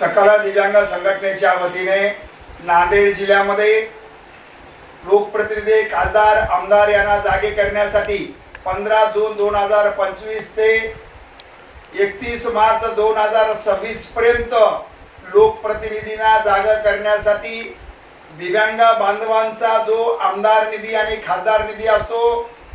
सकाळ दिव्यांग संघटनेच्या वतीने नांदेड जिल्ह्यामध्ये लोकप्रतिनिधी खासदार आमदार यांना जागे करण्यासाठी पंधरा जून दोन हजार पंचवीस ते एकतीस मार्च दोन हजार सव्वीस पर्यंत लोकप्रतिनिधींना जागा करण्यासाठी दिव्यांग बांधवांचा जो आमदार निधी आणि खासदार निधी असतो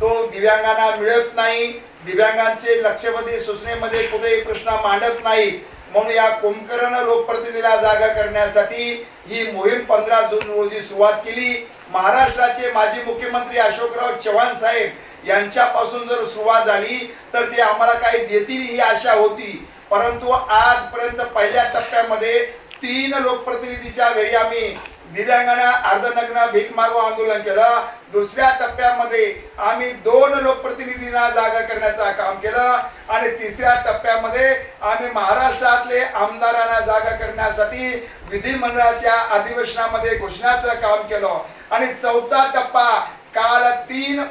तो दिव्यांगांना मिळत नाही. दिव्यांगांचे लक्षवेधी सूचनेमध्ये कुठेही प्रश्न मांडत नाही म्हणून या कुंभकर्ण लोकप्रतिनिधीला जागा करण्यासाठी ही मोहीम पंधरा जून रोजी सुरुवात केली. महाराष्ट्राचे माजी मुख्यमंत्री अशोकराव चव्हाण साहेब यांच्यापासून जर सुरुवात झाली तर ते आम्हाला काही देतील ही आशा होती. परंतु आजपर्यंत पहिल्या टप्प्यामध्ये तीन लोकप्रतिनिधीच्या घरी आम्ही दिव्यांगांना अर्धनग्न भीक मागो आंदोलन केलं. दुसऱ्या टप्प्यामध्ये आम्ही दोन लोकप्रतिनिधींना जागा करण्याचं काम केलं आणि तिसऱ्या टप्प्यामध्ये आम्ही महाराष्ट्रातले आमदारांना जागा करण्यासाठी विधिमंडळाच्या अधिवेशनामध्ये घोषणाचं काम केलं. आणि चौथा टप्पा काल तीन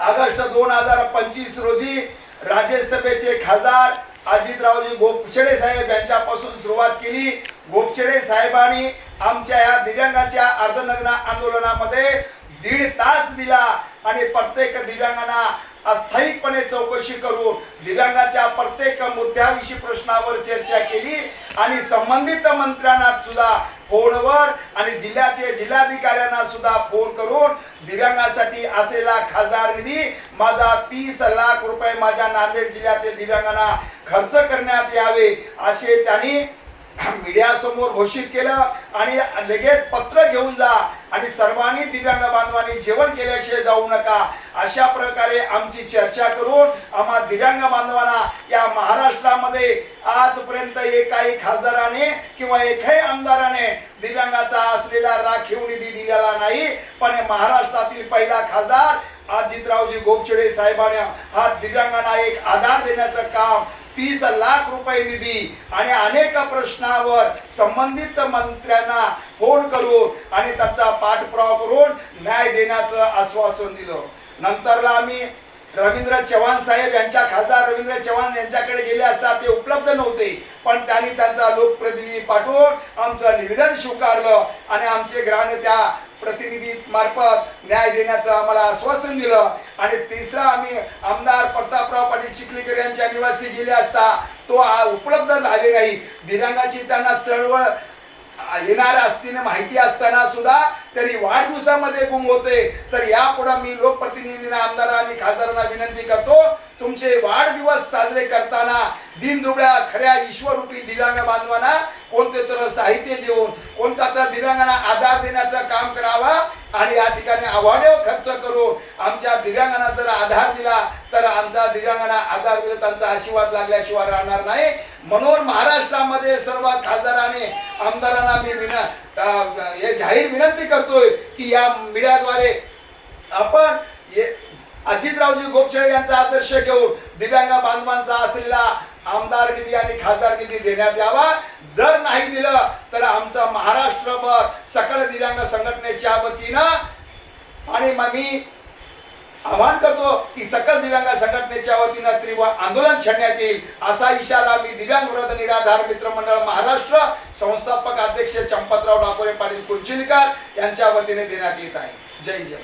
ऑगस्ट दोन हजार पंचवीस रोजी राज्यसभेचे खासदार अजितरावजी गोपछेडे साहेब यांच्यापासून सुरुवात केली. गोपछेडे साहेबांनी आमच्या या दिव्यांगाच्या अर्धनग्न आंदोलनामध्ये दीड तास दिला आणि प्रत्येक दिव्यांगांना अस्थायिकपणे चौकशी करून दिव्यांगाच्या प्रत्येक मुद्द्याविषयी प्रश्नावर चर्चा केली आणि संबंधित मंत्र्यांना सुद्धा फोनवर आणि जिल्ह्याचे जिल्हाधिकाऱ्यांना सुद्धा फोन करून दिव्यांगासाठी असलेला खासदार निधी माझा तीस लाख रुपये माझ्या नांदेड जिल्ह्यातील दिव्यांगांना खर्च करण्यात यावे असे त्यांनी मीडियासमोर घोषित केलं आणि लगेच पत्र घेऊन जा आणि सर्वांनी दिव्यांग बांधवांनी जेवण केल्याशिवाय जाऊ नका. अशा प्रकारे आमची चर्चा करून आम्हा दिव्यांग बांधवांना या महाराष्ट्रामध्ये आजपर्यंत एकाही खासदाराने किंवा एकही आमदाराने दिव्यांगाचा असलेला राखीव निधी दिलेला नाही. पण महाराष्ट्रातील पहिला खासदार अजितरावजी गोपचडे साहेबाने हा दिव्यांगांना एक आधार देण्याचं काम तीस लाख रुपये निधी आणि अनेक प्रश्नावर संबंधित मंत्र्यांना फोन करून आणि त्याचा पाठपुरावा करून न्याय देण्याचं आश्वासन दिलं. नंतरला आम्ही रवींद्र चव्हाण साहेब यांच्या खासदार रवींद्र चव्हाण यांच्याकडे गेले असता ते उपलब्ध नव्हते. पण त्यांनी त्यांचा लोकप्रतिनिधी पाठवून आमचं निवेदन स्वीकारलं आणि आमचे ग्राहक त्या प्रतिनिधी मार्फत न्याय देण्याचं आम्हाला आश्वासन दिलं. आणि तिसरा आम्ही आमदार प्रताप चिखलीकर यांच्या निवासी गेले असता तो उपलब्ध झाले नाही. दिव्यांगाची त्यांना चळवळ येणार असतीने माहिती असताना सुद्धा तरी वाढदिवसामध्ये गुम होते. तर यापुढे मी लोकप्रतिनिधींना आमदार आणि खासदारांना विनंती करतो तुमचे वाढदिवस साजरे करताना दिनदुबळ्या खऱ्या ईश्वरूपी दिव्यांग बांधवांना कोणते तर साहित्य देऊन कोणता तर दिव्यांगांना आधार देण्याचं काम करावा आणि या ठिकाणी अवाढव्य खर्च करून आमच्या दिव्यांगांना जर आधार दिला तर आमचा दिव्यांगांना आधार दिला त्यांचा आशीर्वाद लागल्याशिवाय राहणार नाही. म्हणून महाराष्ट्रामध्ये सर्व खासदारांनी आमदारांना मी विन हे जाहीर विनंती करतोय की या मीडियाद्वारे आपण अजितरावजी गोपछेडे यांचा आदर्श घेऊन दिव्यांग बांधवांचा असलेला आमदार निधी आणि खासदार निधी देण्यात यावा. जर नाही दिलं तर आमचा महाराष्ट्रभर सकल दिव्यांग संघटनेच्या वतीनं आणि मग मी आवाहन करतो की सकल दिव्यांग संघटनेच्या वतीनं तीव्र आंदोलन छेडण्यात येईल असा इशारा मी दिव्यांग वृद्ध निराधार मित्र मंडळ महाराष्ट्र संस्थापक अध्यक्ष चंपतराव डाकोरे पाटील कुंचिलकर यांच्या वतीने देण्यात येत आहे. जय जय